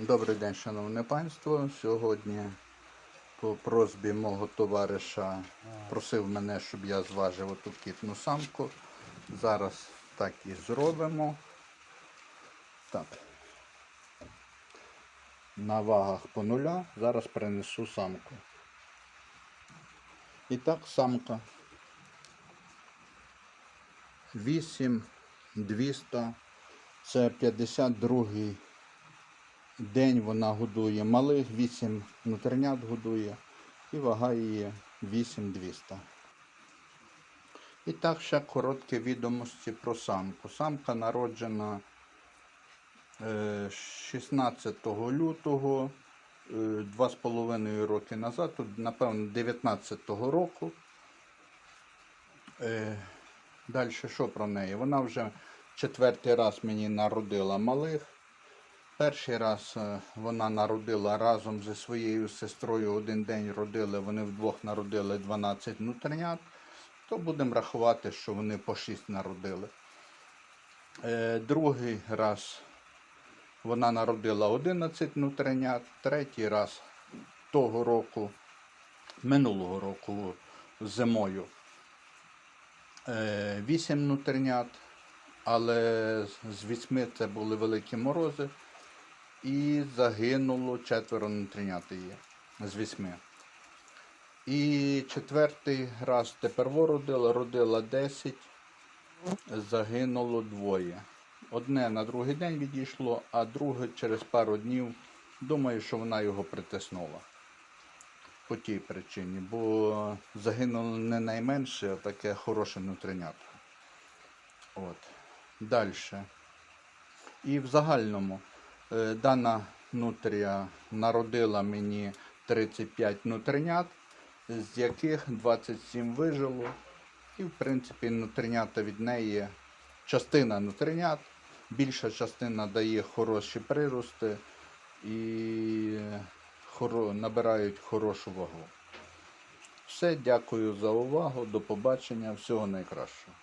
Добрий день, шановне панство. Сьогодні по просьбі мого товариша просив мене, щоб я зважив оту кітну самку. Зараз так і зробимо. Так. На вагах по нуля. Зараз принесу самку. І так, самка. 8 200. Це 52 день вона годує малих, 8 внутрішнят годує і вага її 8200. І так ще короткі відомості про самку. Самка народжена е, 16 лютого, е, 2,5 роки назад, тут, напевно, 19-го року. Е, Далі що про неї? Вона вже четвертий раз мені народила малих. Перший раз е, вона народила разом зі своєю сестрою один день родили, вони вдвох народили 12 внутрішнят, то будемо рахувати, що вони по 6 народили. Е, Другий раз вона народила 11 внутрішнят, третій раз того року, минулого року зимою 8 внутрішнят, але з вісьми це були великі морози. І загинуло четверо внутрішнят її з вісьми. І четвертий раз тепер вородила, родила 10, загинуло двоє. Одне на другий день відійшло, а друге через пару днів, думаю, що вона його притиснула. По тій причині, бо загинуло не найменше, а таке хороше внутрішнятко. От. Далі. І в загальному дана нутрія народила мені 35 внутрішнят, з яких 27 вижило. І, в принципі, нутрінята від неї частина нутрінят, більша частина дає хороші прирости і набирають хорошу вагу. Все, дякую за увагу. До побачення. Всього найкращого.